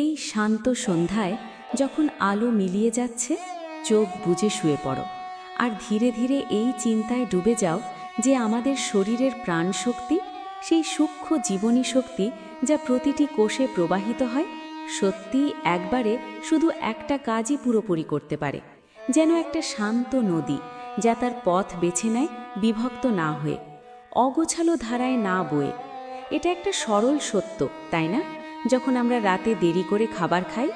এই শান্ত সন্ধ্যায় যখন আলো মিলিয়ে যাচ্ছে, চোখ বুজে শুয়ে পড়ো। আর ধীরে ধীরে এই চিন্তায় ডুবে যাও যে আমাদের শরীরের প্রাণশক্তি, সেই সূক্ষ্ম জীবনী শক্তি যা প্রতিটি কোষে প্রবাহিত হয়, সত্যি একবারে শুধু একটা কাজই পুরোপুরি করতে পারে। যেন একটা শান্ত নদী যা তার পথ বেছে নেয় বিভক্ত না হয়ে, অগোছালো ধারায় না বয়ে। এটা একটা সরল সত্য, তাই না? যখন আমরা রাতে দেরি করে খাবার খাই,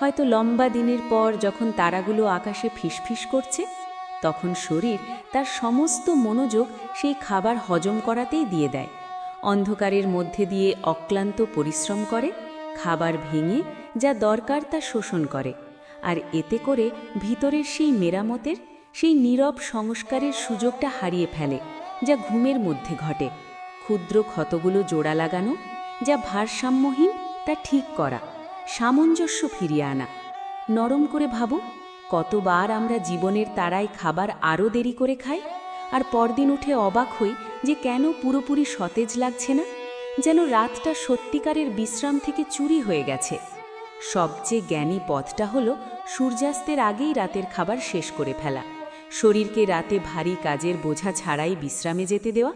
হয়তো লম্বা দিনের পর যখন তারাগুলো আকাশে ফিসফিস করছে, তখন শরীর তার সমস্ত মনোযোগ সেই খাবার হজম করাতেই দিয়ে দেয়। অন্ধকারের মধ্যে দিয়ে অক্লান্ত পরিশ্রম করে, খাবার ভেঙে যা দরকার তা শোষণ করে, আর এতে করে ভিতরের সেই মেরামতের, সেই নীরব সংস্কারের সুযোগটা হারিয়ে ফেলে, যা ঘুমের মধ্যে ঘটে। ক্ষুদ্র ক্ষতগুলো জোড়া লাগানো, যা ভারসাম্যহীন তা ঠিক করা, সামঞ্জস্য ফিরিয়ে আনা। নরম করে ভাবো, কতবার আমরা জীবনের তারায় খাবার আরও দেরি করে খাই আর পরদিন উঠে অবাক হই যে কেন পুরোপুরি সতেজ লাগছে না, যেন রাতটা সত্যিকারের বিশ্রাম থেকে চুরি হয়ে গেছে। সবচেয়ে জ্ঞানী পথটা হলো সূর্যাস্তের আগেই রাতের খাবার শেষ করে ফেলা, শরীরকে রাতে ভারী কাজের বোঝা ছাড়াই বিশ্রামে যেতে দেওয়া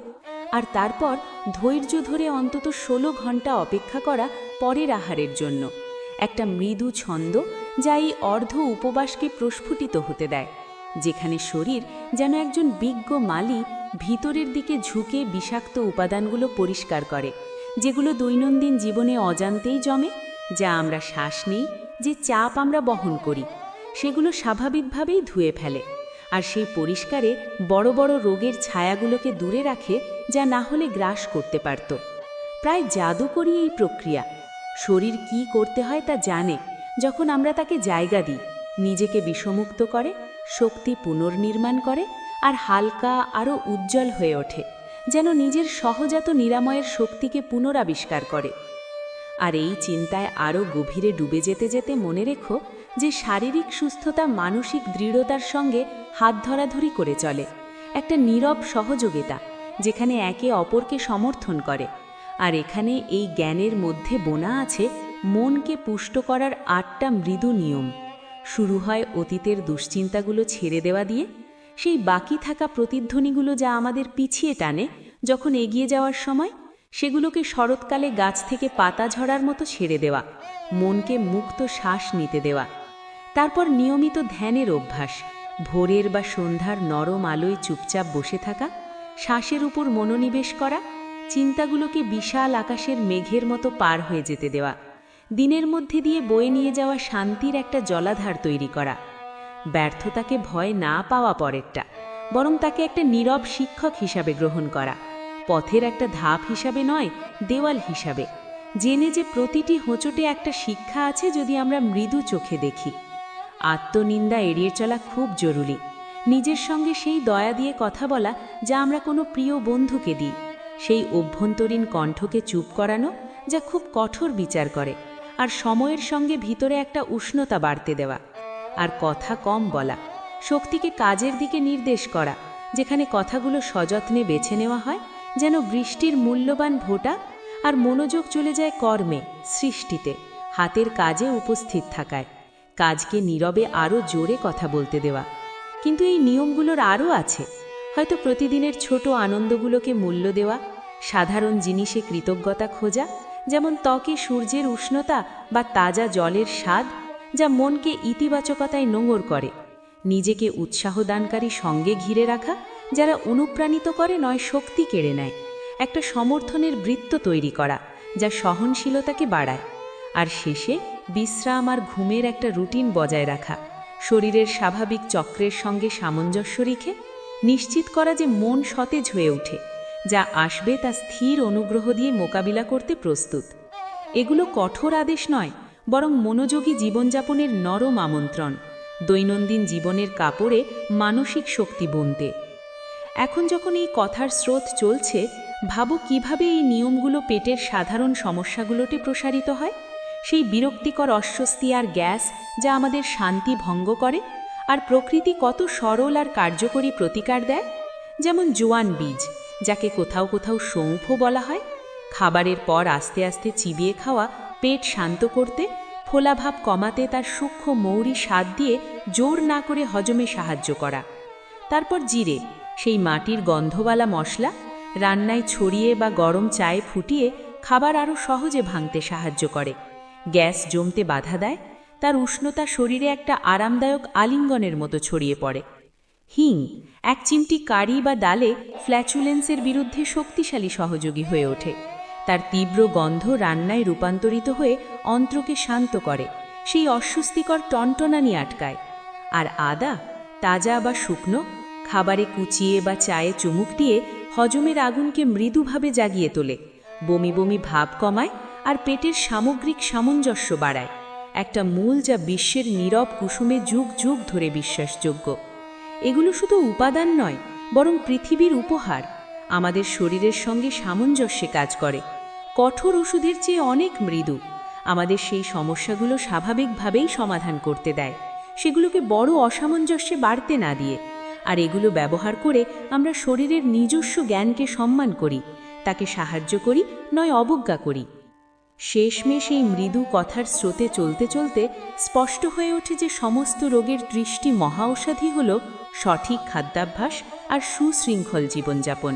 আর তারপর ধৈর্য ধরে অন্তত ষোলো ঘণ্টা অপেক্ষা করা পরের আহারের জন্য। একটা মৃদু ছন্দ যা এই অর্ধ উপবাসকে প্রস্ফুটিত হতে দেয়, যেখানে শরীর যেন একজন বিজ্ঞ মালি ভিতরের দিকে ঝুঁকে বিষাক্ত উপাদানগুলো পরিষ্কার করে, যেগুলো দৈনন্দিন জীবনে অজান্তেই জমে, যা আমরা শ্বাস নিই, যে চাপ আমরা বহন করি, সেগুলো স্বাভাবিকভাবেই ধুয়ে ফেলে, আর সেই পরিষ্কারে বড় বড় রোগের ছায়াগুলোকে দূরে রাখে যা না হলে গ্রাস করতে পারত। প্রায় জাদুকরী এই প্রক্রিয়া। শরীর কি করতে হয় তা জানে যখন আমরা তাকে জায়গা দিই। নিজেকে বিষমুক্ত করে, শক্তি পুনর্নির্মাণ করে আর হালকা আরও উজ্জ্বল হয়ে ওঠে, যেন নিজের সহজাত নিরাময়ের শক্তিকে পুনরাবিষ্কার করে। আর এই চিন্তায় আরও গভীরে ডুবে যেতে যেতে মনে রেখো যে শারীরিক সুস্থতা মানসিক দৃঢ়তার সঙ্গে হাত ধরাধরি করে চলে। একটা নীরব সহযোগিতা যেখানে একে অপরকে সমর্থন করে। আর এখানে এই জ্ঞানের মধ্যে বোনা আছে মনকে পুষ্ট করার আটটা মৃদু নিয়ম। শুরু হয় অতীতের দুশ্চিন্তাগুলো ছেড়ে দেওয়া দিয়ে, সেই বাকি থাকা প্রতিধ্বনিগুলো যা আমাদের পিছিয়ে টানে যখন এগিয়ে যাওয়ার সময়, সেগুলোকে শরৎকালে গাছ থেকে পাতা ঝরার মতো ছেড়ে দেওয়া, মনকে মুক্ত শ্বাস নিতে দেওয়া। তারপর নিয়মিত ধ্যানের অভ্যাস, ভোরের বা সন্ধ্যার নরম আলোয় চুপচাপ বসে থাকা শ্বাসের উপর মনোনিবেশ করা, চিন্তাগুলোকে বিশাল আকাশের মেঘের মতো পার হয়ে যেতে দেওয়া, দিনের মধ্যে দিয়ে বয়ে নিয়ে যাওয়া শান্তির একটা জলাধার তৈরি করা। ব্যর্থতাকে ভয় না পাওয়া পরেরটা, বরং তাকে একটা নীরব শিক্ষক হিসাবে গ্রহণ করা। পথের একটা ধাপ হিসাবে নয়, দেওয়াল হিসাবে। জেনে যে প্রতিটি হোঁচটে একটা শিক্ষা আছে যদি আমরা মৃদু চোখে দেখি। আত্মনিন্দা এড়িয়ে চলা খুব জরুরি। নিজের সঙ্গে সেই দয়া দিয়ে কথা বলা যা আমরা কোনো প্রিয় বন্ধুকে দিই। সেই অভ্যন্তরীণ কণ্ঠকে চুপ করানো যা খুব কঠোর বিচার করে আর সময়ের সঙ্গে ভিতরে একটা উষ্ণতা বাড়তে দেওয়া। আর কথা কম বলা, শক্তিকে কাজের দিকে নির্দেশ করা, যেখানে কথাগুলো সযত্নে বেছে নেওয়া হয়, যেন বৃষ্টির মূল্যবান ভোটা আর মনোযোগ চলে যায় কর্মে, সৃষ্টিতে, হাতের কাজে উপস্থিত থাকায়। কাজকে নীরবে আরও জোরে কথা বলতে দেওয়া। কিন্তু এই নিয়মগুলোর আরও আছে। হয়তো প্রতিদিনের ছোট আনন্দগুলোকে মূল্য দেওয়া, সাধারণ জিনিসে কৃতজ্ঞতা খোঁজা, যেমন ত্বকে সূর্যের উষ্ণতা বা তাজা জলের স্বাদ, যা মনকে ইতিবাচকতায় নোঙর করে। নিজেকে উৎসাহদানকারী সঙ্গে ঘিরে রাখা, যারা অনুপ্রাণিত করে নয় শক্তি কেড়ে নেয়। একটা সমর্থনের বৃত্ত তৈরি করা, যা সহনশীলতাকে বাড়ায়। আর শেষে বিশ্রাম আর ঘুমের একটা রুটিন বজায় রাখা। শরীরের স্বাভাবিক চক্রের সঙ্গে সামঞ্জস্য রেখে নিশ্চিত করা যে মন সতেজ হয়ে ওঠে, যা আসবে তা স্থির অনুগ্রহ দিয়ে মোকাবিলা করতে প্রস্তুত। এগুলো কঠোর আদেশ নয়, বরং মনোযোগী জীবনযাপনের নরম আমন্ত্রণ, দৈনন্দিন জীবনের কাপড়ে মানসিক শক্তি বুনতে। এখন যখন এই কথার স্রোত চলছে, ভাবো কীভাবে এই নিয়মগুলো পেটের সাধারণ সমস্যাগুলোতে প্রসারিত হয়? সেই বিরক্তিকর অস্বস্তি আর গ্যাস যা আমাদের শান্তি ভঙ্গ করে, আর প্রকৃতি কত সরল আর কার্যকরী প্রতিকার দেয়? যেমন জোয়ান বীজ, যাকে কোথাও কোথাও সৌঁফও বলা হয়। খাবারের পর আস্তে আস্তে চিবিয়ে খাওয়া, পেট শান্ত করতে ফোলাভাব কমাতে তার সূক্ষ্ম মৌরি স্বাদ দিয়ে জোর না করে হজমে সাহায্য করা। তারপর জিরে, সেই মাটির গন্ধওয়ালা মশলা, রান্নায় ছড়িয়ে বা গরম চায়ে ফুটিয়ে খাবার আরও সহজে ভাঙতে সাহায্য করে। গ্যাস জমতে বাধা দেয়, তার উষ্ণতা শরীরে একটা আরামদায়ক আলিঙ্গনের মতো ছড়িয়ে পড়ে। হিং, এক চিমটি কারি বা ডালে ফ্ল্যাচুলেন্সের বিরুদ্ধে শক্তিশালী সহযোগী হয়ে ওঠে। তার তীব্র গন্ধ রান্নায় রূপান্তরিত হয়ে অন্ত্রকে শান্ত করে, সেই অস্বস্তিকর টনটনানি আটকায়। আর আদা, তাজা বা শুকনো, খাবারে কুচিয়ে বা চায়ে চুমুক দিয়ে হজমের আগুনকে মৃদুভাবে জাগিয়ে তোলে। বমি বমি ভাব কমায় আর পেটের সামগ্রিক সামঞ্জস্য বাড়ায়। একটা মূল যা বিশ্বের নীরব কুসুমে যুগ যুগ ধরে বিশ্বাসযোগ্য। এগুলো শুধু উপাদান নয়, বরং পৃথিবীর উপহার। আমাদের শরীরের সঙ্গে সামঞ্জস্যে কাজ করে। কঠোর ওষুধের চেয়ে অনেক মৃদু। আমাদের সেই সমস্যাগুলো স্বাভাবিকভাবেই সমাধান করতে দেয়। সেগুলোকে বড় অসামঞ্জস্যে বাড়তে না দিয়ে। আর এগুলো ব্যবহার করে আমরা শরীরের নিজস্ব জ্ঞানকে সম্মান করি। তাকে সাহায্য করি, নয় অবজ্ঞা করি। শেষমেশ এই মৃদু কথার স্রোতে চলতে চলতে স্পষ্ট হয়ে ওঠে যে সমস্ত রোগের দৃষ্টি মহাঔষধি হল সঠিক খাদ্যাভ্যাস আর সুশৃঙ্খল জীবনযাপন।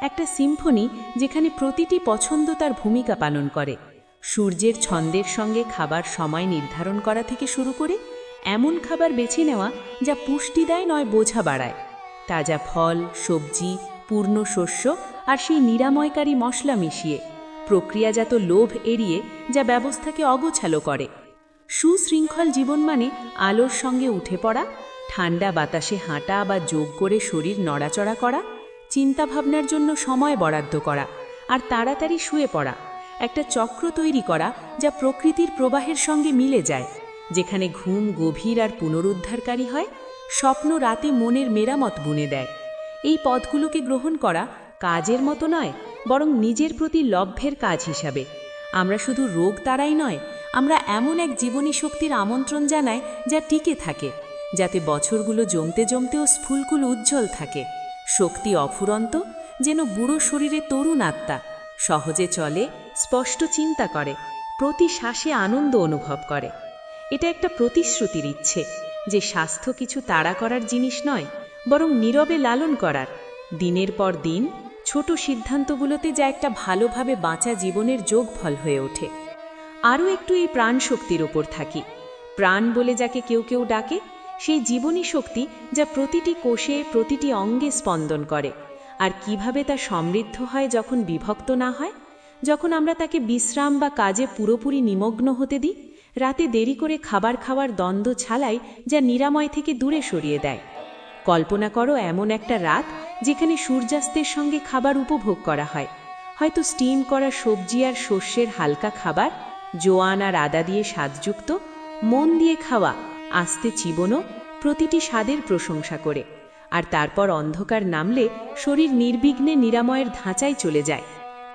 একটা সিম্ফনি যেখানে প্রতিটি পছন্দ তার ভূমিকা পালন করে। সূর্যের ছন্দের সঙ্গে খাবার সময় নির্ধারণ করা থেকে শুরু করে এমন খাবার বেছে নেওয়া যা পুষ্টি দেয় নয় বোঝা বাড়ায়। তাজা ফল, সবজি, পূর্ণ শস্য আর সেই নিরাময়কারী মশলা মিশিয়ে প্রক্রিয়াজাত লোভ এড়িয়ে যা ব্যবস্থাকে অগোছালো করে। সুশৃঙ্খল জীবন মানে আলোর সঙ্গে উঠে পড়া, ঠান্ডা বাতাসে হাঁটা বা যোগ করে শরীর নড়াচড়া করা, চিন্তাভাবনার জন্য সময় বরাদ্দ করা আর তাড়াতাড়ি শুয়ে পড়া, একটা চক্র তৈরি করা যা প্রকৃতির প্রবাহের সঙ্গে মিলে যায়, যেখানে ঘুম গভীর আর পুনরুদ্ধারকারী হয়, স্বপ্ন রাতে মনের মেরামত বুনে দেয়। এই পথগুলোকে গ্রহণ করা কাজের মতো নয় বরং নিজের প্রতি লভ্যের কাজ হিসাবে। আমরা শুধু রোগ তারাই নয়, আমরা এমন এক জীবনী শক্তির আমন্ত্রণ জানাই যা টিকে থাকে, যাতে বছরগুলো জমতে জমতেও স্ফুলকুল উজ্জ্বল থাকে। শক্তি অফুরন্ত, যেন বুড়ো শরীরে তরুণ আত্মা, সহজে চলে, স্পষ্ট চিন্তা করে, প্রতি শ্বাসে আনন্দ অনুভব করে। এটা একটা প্রতিশ্রুতির ইচ্ছে, যে স্বাস্থ্য কিছু তাড়া করার জিনিস নয়, বরং নীরবে লালন করার। দিনের পর দিন ছোট সিদ্ধান্তগুলোতে যা একটা ভালোভাবে বাঁচা জীবনের যোগফল হয়ে ওঠে। আরও একটু এই প্রাণ শক্তির ওপর থাকি। প্রাণ বলে যাকে কেউ কেউ ডাকে, সেই জীবনী শক্তি যা প্রতিটি কোষে, প্রতিটি অঙ্গে স্পন্দন করে। আর কীভাবে তা সমৃদ্ধ হয় যখন বিভক্ত না হয়? যখন আমরা তাকে বিশ্রাম বা কাজে পুরোপুরি নিমগ্ন হতে দিই, রাতে দেরি করে খাবার খাওয়ার দ্বন্দ্ব ছালাই যা নিরাময় থেকে দূরে সরিয়ে দেয়। কল্পনা করো এমন একটা রাত যেখানে সূর্যাস্তের সঙ্গে খাবার উপভোগ করা হয়। হয়তো স্টিম করা সবজি আর শস্যের হালকা খাবার, জোয়ান আর আদা দিয়ে স্বাদযুক্ত, মন দিয়ে খাওয়া, আস্তে চিবনো প্রতিটি স্বাদের প্রশংসা করে। আর তারপর অন্ধকার নামলে শরীর নির্বিঘ্নে নিরাময়ের ধাঁচায় চলে যায়।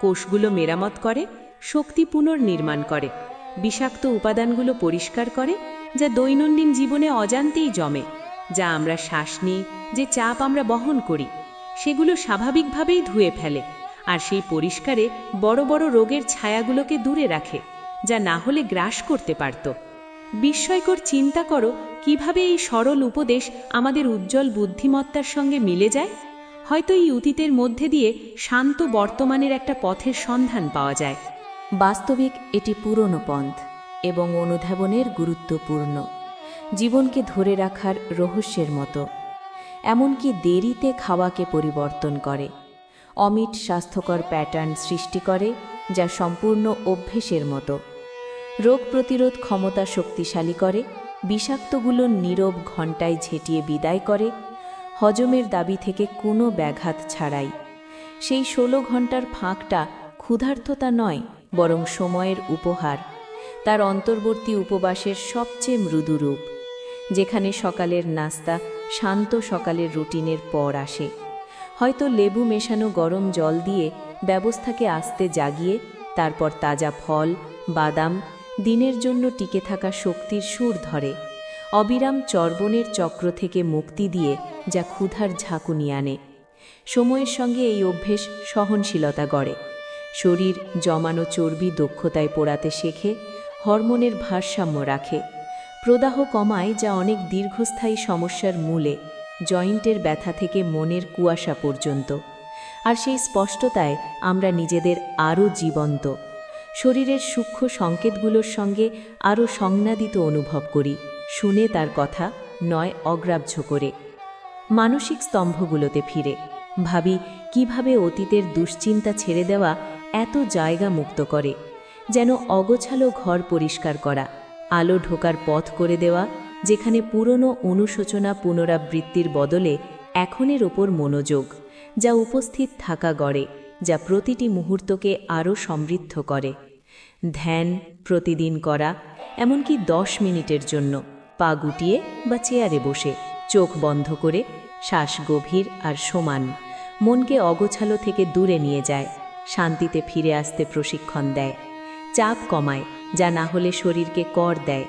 কোষগুলো মেরামত করে, শক্তি পুনর্নির্মাণ করে, বিষাক্ত উপাদানগুলো পরিষ্কার করে, যা দৈনন্দিন জীবনে অজান্তেই জমে, যা আমরা শ্বাস নিই, যে চাপ আমরা বহন করি। সেগুলো স্বাভাবিকভাবেই ধুয়ে ফেলে আর সেই পরিষ্কারে বড় বড় রোগের ছায়াগুলোকে দূরে রাখে, যা না হলে গ্রাস করতে পারত। বিস্ময়কর চিন্তা করো, কীভাবে এই সরল উপদেশ আমাদের উজ্জ্বল বুদ্ধিমত্তার সঙ্গে মিলে যায়? হয়তো এই অতীতের মধ্যে দিয়ে শান্ত বর্তমানের একটা পথের সন্ধান পাওয়া যায়। বাস্তবিক এটি পুরনো পন্থ এবং অনুধাবনের গুরুত্বপূর্ণ। জীবনকে ধরে রাখার রহস্যের মতো। এমনকি দেরিতে খাওয়াকে পরিবর্তন করে। অমিট স্বাস্থ্যকর প্যাটার্ন সৃষ্টি করে, যা সম্পূর্ণ অভ্যেসের মতো। রোগ প্রতিরোধ ক্ষমতা শক্তিশালী করে, বিষাক্তগুলো নীরব ঘণ্টায় ঝেঁটিয়ে বিদায় করে, হজমের দাবি থেকে কোনো ব্যাঘাত ছাড়াই। সেই ষোলো ঘণ্টার ফাঁকটা ক্ষুধার্থতা নয়, বরং সময়ের উপহার। তার অন্তর্বর্তী উপবাসের সবচেয়ে মৃদু রূপ, যেখানে সকালের নাস্তা শান্ত সকালের রুটিনের পর আসে। হয়তো লেবু মেশানো গরম জল দিয়ে ব্যবস্থাকে আস্তে জাগিয়ে, তারপর তাজা ফল, বাদাম, দিনের জন্য টিকে থাকা শক্তির সুর ধরে। অবিরাম চর্বণের চক্র থেকে মুক্তি দিয়ে যা ক্ষুধার ঝাঁকুনি আনে। সময়ের সঙ্গে এই অভ্যেস সহনশীলতা গড়ে। শরীর জমানো চর্বি দক্ষতায় পোড়াতে শেখে, হরমোনের ভারসাম্য রাখে। প্রদাহ কমায় যা অনেক দীর্ঘস্থায়ী সমস্যার মূলে, জয়েন্টের ব্যথা থেকে মনের কুয়াশা পর্যন্ত। আর সেই স্পষ্টতায় আমরা নিজেদের আরও জীবন্ত। শরীরের সূক্ষ্ম সংকেতগুলোর সঙ্গে আরও সংনাদিত অনুভব করি, শুনে তার কথা নয় অগ্রাহ্য করে। মানসিক স্তম্ভগুলোতে ফিরে, ভাবি কীভাবে অতীতের দুশ্চিন্তা ছেড়ে দেওয়া এত জায়গা মুক্ত করে, যেন অগোছালো ঘর পরিষ্কার করা আলো ঢোকার পথ করে দেওয়া, যেখানে পুরনো অনুশোচনা পুনরাবৃত্তির বদলে এখনের ওপর মনোযোগ, যা উপস্থিত থাকা গড়ে, যা প্রতিটি মুহূর্তকে আরও সমৃদ্ধ করে। ধ্যান, প্রতিদিন করা, এমনকি দশ মিনিটের জন্য, পা গুটিয়ে বা চেয়ারে বসে, চোখ বন্ধ করে, শ্বাস গভীর আর সমান, মনকে অগোছালো থেকে দূরে নিয়ে যায়, শান্তিতে ফিরে আসতে প্রশিক্ষণ দেয়, চাপ কমায় যা না হলে শরীরকে কর দেয়।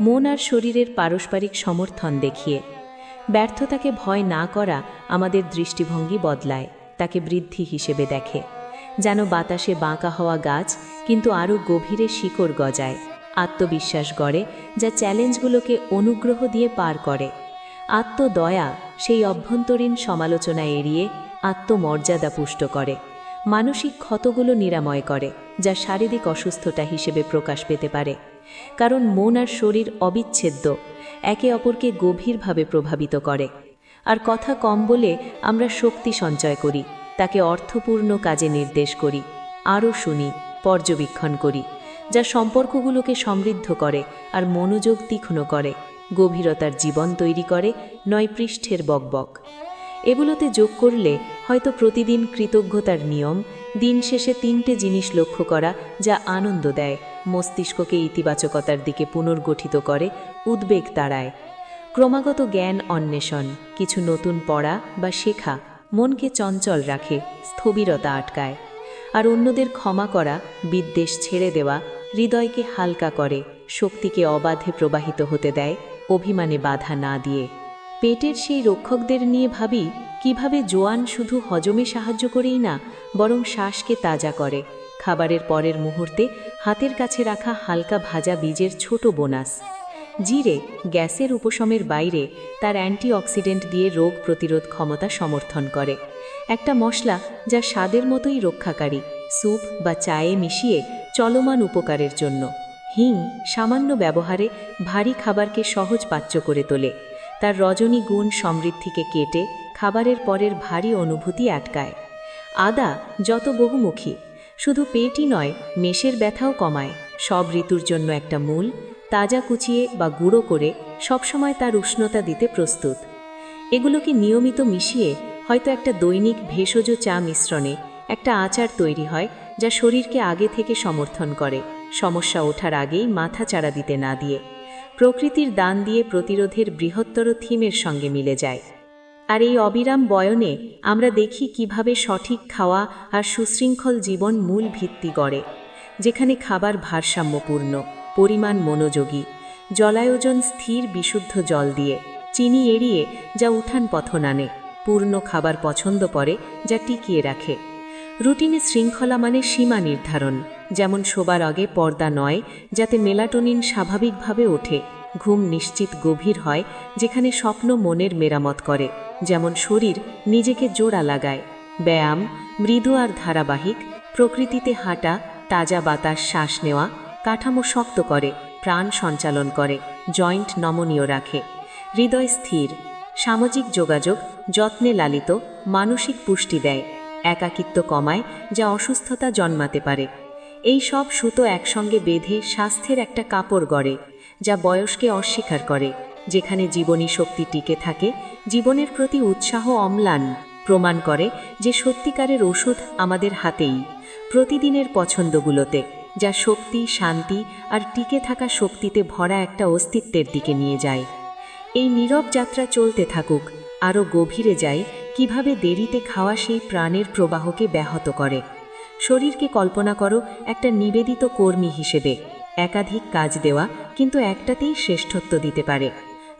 মন আর শরীরের পারস্পরিক সমর্থন দেখিয়ে। ব্যর্থতাকে ভয় না করা আমাদের দৃষ্টিভঙ্গি বদলায়, তাকে বৃদ্ধি হিসেবে দেখে। যেন বাতাসে বাঁকা হওয়া গাছ কিন্তু আরও গভীরে শিকড় গজায়। আত্মবিশ্বাস গড়ে, যা চ্যালেঞ্জগুলোকে অনুগ্রহ দিয়ে পার করে। আত্মদয়া সেই অভ্যন্তরীণ সমালোচনা এড়িয়ে আত্মমর্যাদা পুষ্ট করে। মানসিক ক্ষতগুলো নিরাময় করে, যা শারীরিক অসুস্থতা হিসেবে প্রকাশ পেতে পারে। কারণ মন আর শরীর অবিচ্ছেদ্য, একে অপরকে গভীরভাবে প্রভাবিত করে। আর কথা কম বলে আমরা শক্তি সঞ্চয় করি, তাকে অর্থপূর্ণ কাজে নির্দেশ করি, আরও শুনি, পর্যবেক্ষণ করি, যা সম্পর্কগুলোকে সমৃদ্ধ করে আর মনোযোগ তীক্ষ্ণ করে, গভীরতার জীবন তৈরি করে, নয় পৃষ্ঠের বকবক। এগুলোতে যোগ করলে হয়তো প্রতিদিন কৃতজ্ঞতার নিয়ম, দিন শেষে তিনটে জিনিস লক্ষ্য করা যা আনন্দ দেয়, মস্তিষ্ককে ইতিবাচকতার দিকে পুনর্গঠিত করে, উদ্বেগ তাড়ায়। ক্রমাগত জ্ঞান অন্বেষণ, কিছু নতুন পড়া বা শেখা মনকে চঞ্চল রাখে, স্থবিরতা আটকায়। আর অন্যদের ক্ষমা করা, বিদ্বেষ ছেড়ে দেওয়া, হৃদয়কে হালকা করে, শক্তিকে অবাধে প্রবাহিত হতে দেয়, অভিমানে বাধা না দিয়ে। পেটের সেই রক্ষকদের নিয়ে ভাবি কীভাবে জোয়ান শুধু হজমে সাহায্য করেই না, বরং শ্বাসকে তাজা করে। খাবারের পরের মুহূর্তে হাতের কাছে রাখা হালকা ভাজা বীজের ছোট বোনাস। জিরে, গ্যাসের উপশমের বাইরে তার অ্যান্টিঅক্সিডেন্ট দিয়ে রোগ প্রতিরোধ ক্ষমতা সমর্থন করে। একটা মশলা যা স্বাদের মতোই রক্ষাকারী, স্যুপ বা চায়ে মিশিয়ে চলমান উপকারের জন্য। হিং সামান্য ব্যবহারে ভারী খাবারকে সহজ পাচ্য করে তোলে। তার রজনী গুণ সমৃদ্ধিকে কেটে খাবারের পরের ভারী অনুভূতি আটকায়। আদা যত বহুমুখী, শুধু পেটই নয় মেষের ব্যথাও কমায়। সব ঋতুর জন্য একটা মূল, তাজা কুচিয়ে বা গুঁড়ো করে সবসময় তার উষ্ণতা দিতে প্রস্তুত। এগুলোকে নিয়মিত মিশিয়ে হয়তো একটা দৈনিক ভেষজ চা মিশ্রণে একটা আচার তৈরি হয় যা শরীরকে আগে থেকে সমর্থন করে, সমস্যা ওঠার আগেই মাথা চাড়া দিতে না দিয়ে। প্রকৃতির দান দিয়ে প্রতিরোধের বৃহত্তর থিমের সঙ্গে মিলে যায়। আর এই অবিরাম বয়নে আমরা দেখি কীভাবে সঠিক খাওয়া আর সুশৃঙ্খল জীবন মূল ভিত্তি গড়ে, যেখানে খাবার ভারসাম্যপূর্ণ, পরিমাণ মনোযোগী, জলায়োজন স্থির বিশুদ্ধ জল দিয়ে, চিনি এড়িয়ে যা উঠান পথন আনে পূর্ণ খাবার পছন্দ করে যা টিকিয়ে রাখে। রুটিনে শৃঙ্খলা মানে সীমা নির্ধারণ, যেমন শোবার আগে পর্দা নয়, যাতে মেলাটোনিন স্বাভাবিকভাবে ওঠে, ঘুম নিশ্চিত গভীর হয়, যেখানে স্বপ্ন মনের মেরামত করে। যেমন শরীর নিজেকে জোড়া লাগায়, ব্যায়াম, মৃদু আর ধারাবাহিক, প্রকৃতিতে হাঁটা, তাজা বাতাস শ্বাস নেওয়া, কাঠামো শক্ত করে, প্রাণ সঞ্চালন করে, জয়েন্ট নমনীয় রাখে। হৃদয় স্থির, সামাজিক যোগাযোগ, যত্নে লালিত, মানসিক পুষ্টি দেয়, একাকিত্ব কমায় যা অসুস্থতা জন্মাতে পারে। এই সব সুতো একসঙ্গে বেঁধে স্বাস্থ্যের একটা কাপড় গড়ে, যা বয়সকে অস্বীকার করে। যেখানে জীবনী শক্তি টিকে থাকে, জীবনের প্রতি উৎসাহ অম্লান, প্রমাণ করে যে সত্যিকারের ওষুধ আমাদের হাতেই। প্রতিদিনের পছন্দগুলোতে, যা শক্তি, শান্তি আর টিকে থাকা শক্তিতে ভরা একটা অস্তিত্বের দিকে নিয়ে যায়। এই নীরব যাত্রা চলতে থাকুক, আরও গভীরে যায়, কীভাবে দেরিতে খাওয়া সেই প্রাণের প্রবাহকে ব্যাহত করে। শরীরকে কল্পনা করো, একটা নিবেদিত কর্মী হিসেবে, একাধিক কাজ দেওয়া কিন্তু একটাতেই শ্রেষ্ঠত্ব দিতে পারে।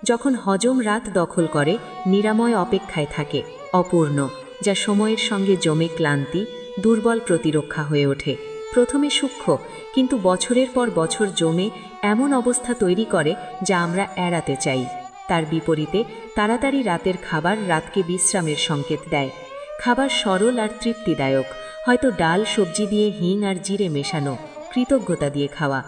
যখন হজম রাত দখল করে, নিরাময় অপেক্ষায় থাকে, অপূর্ণ, যা সময়ের সঙ্গে জমে ক্লান্তি, দুর্বল প্রতিরক্ষা হয়ে ওঠে। প্রথমে সূক্ষ্ম, কিন্তু বছরের পর বছর জমে এমন অবস্থা তৈরি করে যা আমরা এড়াতে চাই। তার বিপরীতে, তাড়াতাড়ি রাতের খাবার রাতকে বিশ্রামের সংকেত দেয়। খাবার সরল আর তৃপ্তিদায়ক, হয়তো ডাল, সবজি দিয়ে হিং আর জিরে মেশানো, কৃতজ্ঞতা দিয়ে খাওয়া।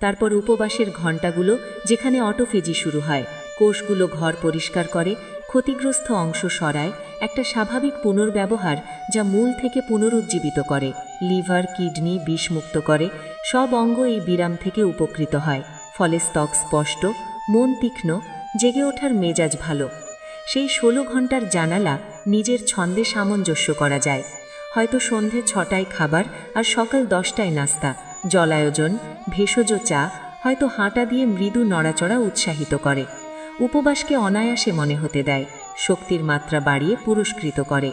তারপর উপবাসের ঘণ্টাগুলো যেখানে অটোফেজি শুরু হয়। কোষগুলো ঘর পরিষ্কার করে, ক্ষতিগ্রস্ত অংশ সরায়, একটা স্বাভাবিক পুনর্ব্যবহার যা মূল থেকে পুনরুজ্জীবিত করে, লিভার, কিডনি বিষমুক্ত করে, সব অঙ্গ এই বিরাম থেকে উপকৃত হয়, ফলে স্তক স্পষ্ট, মন তীক্ষ্ণ, জেগে ওঠার মেজাজ ভালো। সেই ষোলো ঘণ্টার জানালা নিজের ছন্দে সামঞ্জস্য করা যায়। হয়তো সন্ধে ছটায় খাবার আর সকাল দশটায় নাস্তা, জলায়োজন, ভেষজ চা, হয়তো হাঁটা দিয়ে মৃদু নড়াচড়া উৎসাহিত করে। উপবাসকে অনায়াসে মনে হতে দেয়, শক্তির মাত্রা বাড়িয়ে পুরস্কৃত করে।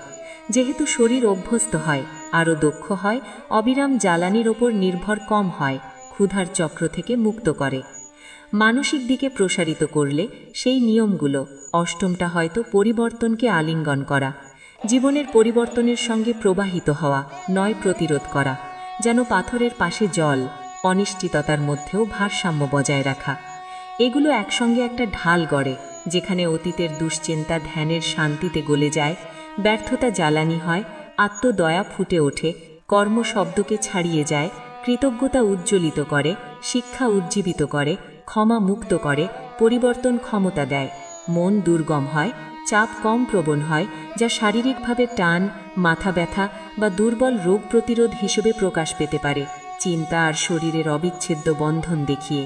যেহেতু শরীর অভ্যস্ত হয়, আরও দক্ষ হয়, অবিরাম জ্বালানির ওপর নির্ভর কম হয়, ক্ষুধার চক্র থেকে মুক্ত করে। মানসিক দিকে প্রসারিত করলে সেই নিয়মগুলো, অষ্টমটা হয়তো পরিবর্তনকে আলিঙ্গন করা, জীবনের পরিবর্তনের সঙ্গে প্রবাহিত হওয়া, নয় প্রতিরোধ করা, যেন পাথরের পাশে জল, অনিশ্চিততার মধ্যেও ভারসাম্য বজায় রাখা। এগুলো একসঙ্গে একটা ঢাল গড়ে, যেখানে অতীতের দুশ্চিন্তা ধ্যানের শান্তিতে গলে যায়, ব্যর্থতা জ্বালানি হয়, আত্মদয়া ফুটে ওঠে কর্ম শব্দকে ছাড়িয়ে যায়, কৃতজ্ঞতা উজ্জ্বলিত করে, শিক্ষা উজ্জীবিত করে, ক্ষমা মুক্ত করে, পরিবর্তন ক্ষমতা দেয়। মন দুর্গম হয়, চাপ কম প্রবণ হয়, যা শারীরিকভাবে টান, মাথা ব্যথা বা দুর্বল রোগ প্রতিরোধ হিসেবে প্রকাশ পেতে পারে। চিন্তা আর শরীরের অবিচ্ছেদ্য বন্ধন দেখিয়ে।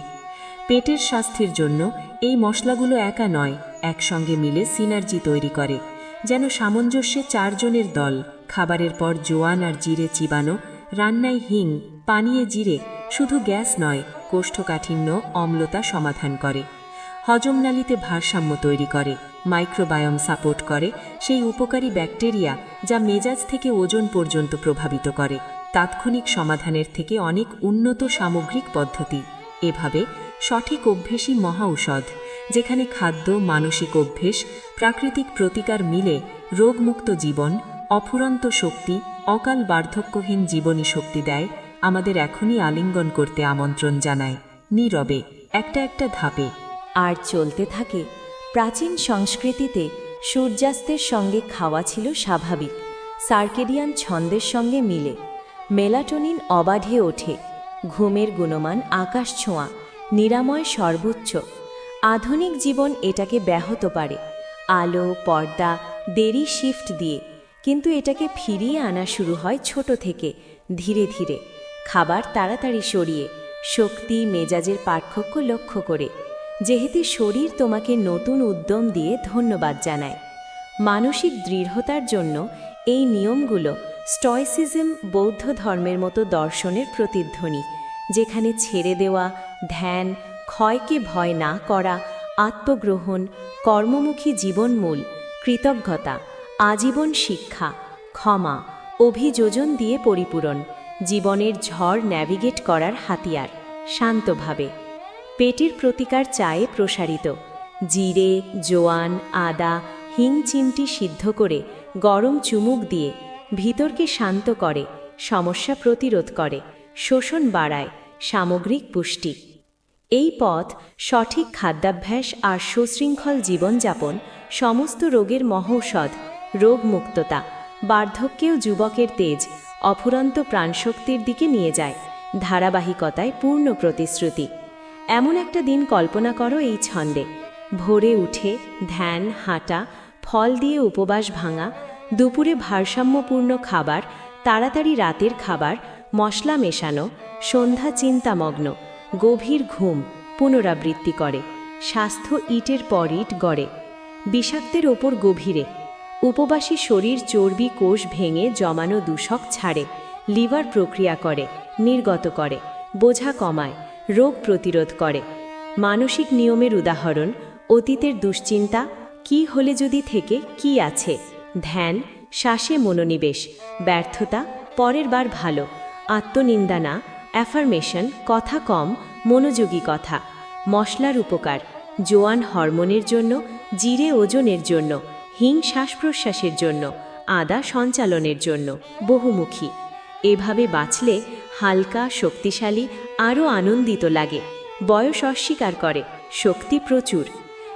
পেটের স্বাস্থ্যের জন্য এই মশলাগুলো একা নয়, একসঙ্গে মিলে সিনার্জি তৈরি করে, যেন সামঞ্জস্যে চারজনের দল, খাবারের পর জোয়ান আর জিরে চিবানো, রান্নায় হিং, পানীয়ে জিরে, শুধু গ্যাস নয়, কোষ্ঠকাঠিন্য, অম্লতা সমাধান করে। হজমনালীতে ভারসাম্য তৈরি করে, মাইক্রোবায়োম সাপোর্ট করে সেই উপকারী ব্যাকটেরিয়া যা মেজাজ থেকে ওজন পর্যন্ত প্রভাবিত করে, তাৎক্ষণিক সমাধানের থেকে অনেক উন্নত সামগ্রিক পদ্ধতি। এভাবে সঠিক অভ্যেসই মহা ঔষধ, যেখানে খাদ্য, মানসিক অভ্যেস, প্রাকৃতিক প্রতিকার মিলে রোগমুক্ত জীবন, অফুরন্ত শক্তি, অকাল বার্ধক্যহীন জীবনী শক্তি দেয়, আমাদের এখনই আলিঙ্গন করতে আমন্ত্রণ জানায়। নীরবে, একটা একটা ধাপে। আর চলতে থাকে, প্রাচীন সংস্কৃতিতে সূর্যাস্তের সঙ্গে খাওয়া ছিল স্বাভাবিক, সার্কেডিয়ান ছন্দের সঙ্গে মিলে। মেলাটোনিন অবাধে ওঠে, ঘুমের গুণমান আকাশ ছোঁয়া নিরাময় সর্বোচ্চ। আধুনিক জীবন এটাকে ব্যাহত পারে। আলো, পর্দা, দেরি শিফট দিয়ে। কিন্তু এটাকে ফিরিয়ে আনা শুরু হয় ছোট থেকে, ধীরে ধীরে। খাবার তাড়াতাড়ি সরিয়ে, শক্তি, মেজাজের পার্থক্য লক্ষ্য করে। যেহেতু শরীর তোমাকে নতুন উদ্যম দিয়ে ধন্যবাদ জানায়। মানসিক দৃঢ়তার জন্য এই নিয়মগুলো স্টয়সিজম বৌদ্ধ ধর্মের মতো দর্শনের প্রতিধ্বনি, যেখানে ছেড়ে দেওয়া ধ্যান ক্ষয়কে ভয় না করা, আত্মগ্রহণ, কর্মমুখী জীবনমূল কৃতজ্ঞতা, আজীবন শিক্ষা, ক্ষমা, অভিযোজন দিয়ে পরিপূরণ, জীবনের ঝড় ন্যাভিগেট করার হাতিয়ার, শান্তভাবে। পেটের প্রতিকার চায়ে প্রসারিত, জিরে, জোয়ান, আদা, হিং চিমটি সিদ্ধ করে গরম চুমুক দিয়ে ভিতরকে শান্ত করে, সমস্যা প্রতিরোধ করে, শোষণ বাড়ায়, সামগ্রিক পুষ্টি। এই পথ সঠিক খাদ্যাভ্যাস আর সুশৃঙ্খল জীবনযাপন, সমস্ত রোগের মহৌষধ, রোগমুক্ততা, বার্ধক্যেও যুবকের তেজ, অফুরন্ত প্রাণশক্তির দিকে নিয়ে যায়, ধারাবাহিকতায় পূর্ণ প্রতিশ্রুতি। এমন একটা দিন কল্পনা করো এই ছন্দে। ভোরে উঠে, ধ্যান, হাঁটা, ফল দিয়ে উপবাস ভাঙা, দুপুরে ভারসাম্যপূর্ণ খাবার, তাড়াতাড়ি রাতের খাবার, মশলা মেশানো, সন্ধ্যা চিন্তামগ্ন। গভীর ঘুম পুনরাবৃত্তি করে। স্বাস্থ্য ইটের পর ইট গড়ে। বিষাক্তের ওপর গভীরে। উপবাসী শরীর চর্বি কোষ ভেঙে জমানো দূষক ছাড়ে। লিভার প্রক্রিয়া করে, নির্গত করে, বোঝা কমায়, রোগ প্রতিরোধ করে। মানসিক নিয়মের উদাহরণ, অতীতের দুশ্চিন্তা, কি হলে যদি থেকে, কি আছে? ধ্যান, শ্বাসে মনোনিবেশ, ব্যর্থতা, পরের বার ভালো, আত্মনিন্দা না অ্যাফার্মেশন, কথা কম, মনোযোগী কথা, মশলার উপকার, জোয়ান হরমোনের জন্য, জিরে ওজনের জন্য, হিং শ্বাস প্রশ্বাসের জন্য, আদা সঞ্চালনের জন্য, বহুমুখী। এভাবে বাঁচলে হালকা, শক্তিশালী, আরও আনন্দিত লাগে। বয়স অস্বীকার করে, শক্তি প্রচুর।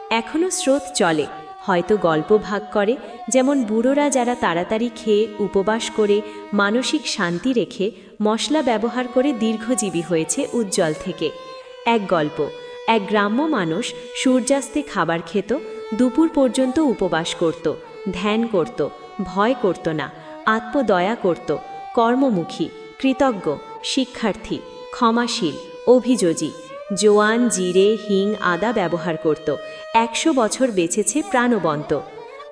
এখনও স্রোত চলে। হয়তো গল্প ভাগ করে, যেমন বুড়োরা যারা তাড়াতাড়ি খেয়ে, উপবাস করে, মানসিক শান্তি রেখে, মশলা ব্যবহার করে দীর্ঘজীবী হয়েছে উজ্জ্বল থেকে। এক গল্প, এক গ্রাম্য মানুষ সূর্যাস্তে খাবার খেত, দুপুর পর্যন্ত উপবাস করত, ধ্যান করত, ভয় করত না, আত্মদয়া করত, কর্মমুখী, কৃতজ্ঞ, শিক্ষার্থী, ক্ষমাশীল, অভিযোজী। জোয়ান, জিরে, হিং, আদা ব্যবহার করত। একশো বছর বেঁচেছে প্রাণবন্ত।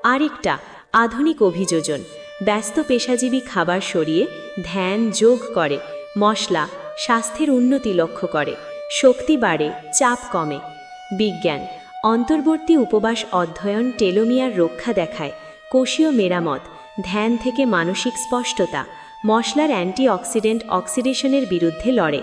আরেকটা, আধুনিক অভিযোজন। ব্যস্ত পেশাজীবী খাবার সরিয়ে ধ্যান, যোগ করে। মশলা, স্বাস্থ্যের উন্নতি লক্ষ্য করে। শক্তি বাড়ে, চাপ কমে। বিজ্ঞান, অন্তর্বর্তী উপবাস অধ্যয়ন টেলোমিয়ার রক্ষা দেখায়। কোষীয় মেরামত, ধ্যান থেকে মানসিক স্পষ্টতা। মশলার অ্যান্টিঅক্সিডেন্ট অক্সিডেশনের বিরুদ্ধে লড়ে।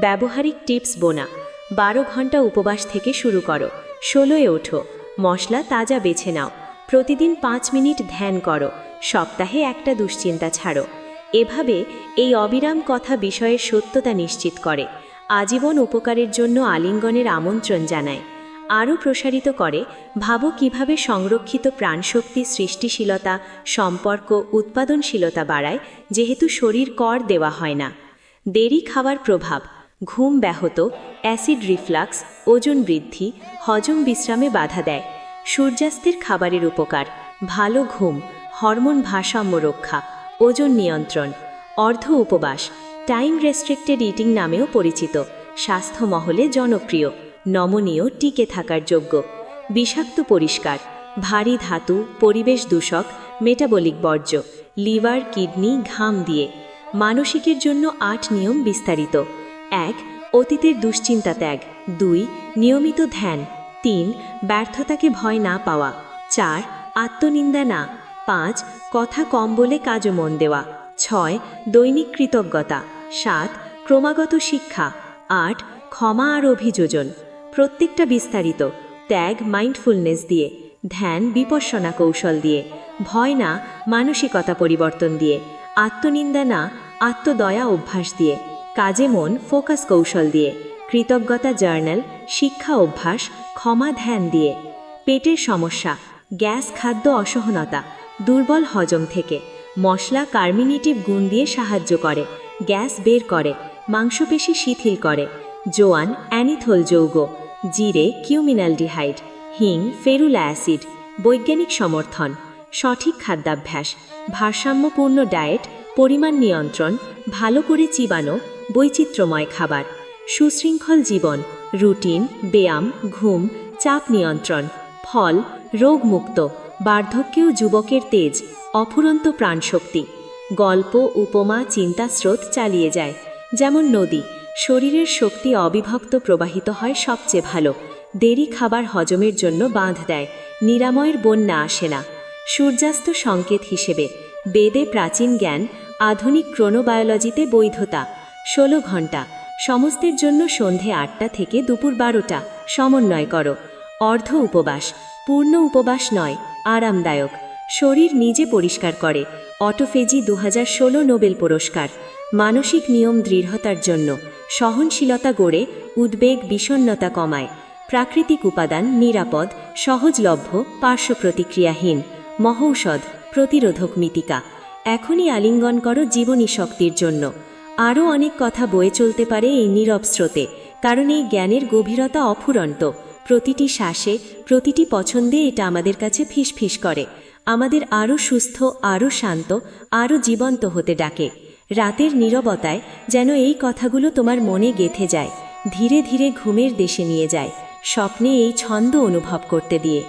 ব্যবহারিক টিপস বোনা। বারো ঘণ্টা উপবাস থেকে শুরু করো। ষোলোয় ওঠো। মশলা তাজা বেছে নাও। প্রতিদিন পাঁচ মিনিট ধ্যান করো। সপ্তাহে একটা দুশ্চিন্তা ছাড়ো। এভাবে এই অবিরাম কথা বিষয়ের সত্যতা নিশ্চিত করে। আজীবন উপকারের জন্য আলিঙ্গনের আমন্ত্রণ জানায়। আরও প্রসারিত করে, ভাবো কীভাবে সংরক্ষিত প্রাণশক্তি, সৃষ্টিশীলতা, সম্পর্ক, উৎপাদনশীলতা বাড়ায়, যেহেতু শরীর কর দেওয়া হয় না। দেরি খাওয়ার প্রভাব। ঘুম ব্যাহত, অ্যাসিড রিফ্লাক্স, ওজন বৃদ্ধি, হজম বিশ্রামে বাধা দেয়। সূর্যাস্তের খাবারের উপকার, ভালো ঘুম, হরমোন ভারসাম্য রক্ষা, ওজন নিয়ন্ত্রণ, অর্ধ উপবাস, টাইম রেস্ট্রিক্টেড ইটিং নামেও পরিচিত স্বাস্থ্য মহলে জনপ্রিয়, নমনীয়, টিকে থাকার যোগ্য। বিষাক্ত পরিষ্কার, ভারী ধাতু, পরিবেশ দূষক মেটাবলিক বর্জ্য, লিভার, কিডনি, ঘাম দিয়ে। মানসিকের জন্য আট নিয়ম বিস্তারিত। এক, অতীতের দুশ্চিন্তা ত্যাগ। দুই, নিয়মিত ধ্যান। তিন, ব্যর্থতাকে ভয় না পাওয়া। চার, আত্মনিন্দা না। পাঁচ, কথা কম বলে কাজও মন দেওয়া। ছয়, দৈনিক কৃতজ্ঞতা। সাত, ক্রমাগত শিক্ষা। আট, ক্ষমা আর অভিযোজন। প্রত্যেকটা বিস্তারিত। ত্যাগ, মাইন্ডফুলনেস দিয়ে। ধ্যান, বিপর্ষণা কৌশল দিয়ে। ভয় না, মানসিকতা পরিবর্তন দিয়ে। আত্মনিন্দা না, আত্মদয়া অভ্যাস দিয়ে। কাজে মন, ফোকাস কৌশল দিয়ে, কৃতজ্ঞতা জার্নাল, শিক্ষা অভ্যাস, ক্ষমা ধ্যান দিয়ে। পেটের সমস্যা, গ্যাস, খাদ্য অসহনতা, দুর্বল হজম থেকে, মশলা কার্মিনেটিভ গুণ দিয়ে সাহায্য করে, গ্যাস বের করে, মাংসপেশি শিথিল করে, জোয়ান, অ্যানিথোল যৌগ, জিরে, কিউমিনালডিহাইড, হিং, ফেরুলা অ্যাসিড, বৈজ্ঞানিক সমর্থন, সঠিক খাদ্যাভ্যাস, ভারসাম্যপূর্ণ ডায়েট, পরিমাণ নিয়ন্ত্রণ, ভালো করে চিবানো বৈচিত্র্যময় খাবার, সুশৃঙ্খল জীবন, রুটিন, ব্যায়াম, ঘুম, চাপ নিয়ন্ত্রণ, ফল, রোগমুক্ত বার্ধক্যেও যুবকের তেজ, অফুরন্ত প্রাণশক্তি। গল্প, উপমা, চিন্তাস্রোত চালিয়ে যায়। যেমন নদী, শরীরের শক্তি অবিভক্ত প্রবাহিত হয় সবচেয়ে ভালো। দেরি খাবার হজমের জন্য বাঁধ দেয়, নিরাময়ের বন্যা আসে না। সূর্যাস্ত সংকেত হিসেবে, বেদে প্রাচীন জ্ঞান, আধুনিক ক্রোনোবায়োলজিতে বৈধতা। ষোলো ঘণ্টা সমস্তের জন্য সন্ধে আটটা থেকে দুপুর বারোটা। সমন্বয় করো। অর্ধ উপবাস। পূর্ণ উপবাস নয়, আরামদায়ক। শরীর নিজে পরিষ্কার করে। অটোফেজি দু নোবেল পুরস্কার। মানসিক নিয়ম দৃঢ়তার জন্য। সহনশীলতা গড়ে, উদ্বেগ বিষণ্নতা কমায়। প্রাকৃতিক উপাদান নিরাপদ, সহজলভ্য পার্শ্ব প্রতিক্রিয়াহীন মহৌষধ, প্রতিরোধক মিতিকা। এখনই আলিঙ্গন করো জীবনী শক্তির জন্য। আরও অনেক কথা বয়ে চলতে পারে এই নীরব স্রোতে, কারণ এই জ্ঞানের গভীরতা অফুরন্ত। প্রতিটি শ্বাসে, প্রতিটি পছন্দে এটা আমাদের কাছে ফিসফিস করে। আমাদের আরও সুস্থ, আরও শান্ত, আরও জীবন্ত হতে ডাকে। রাতের নীরবতায় যেন এই কথাগুলো তোমার মনে গেথে যায়, ধীরে ধীরে ঘুমের দেশে নিয়ে যায়, স্বপ্নে এই ছন্দ অনুভব করতে দিয়ে।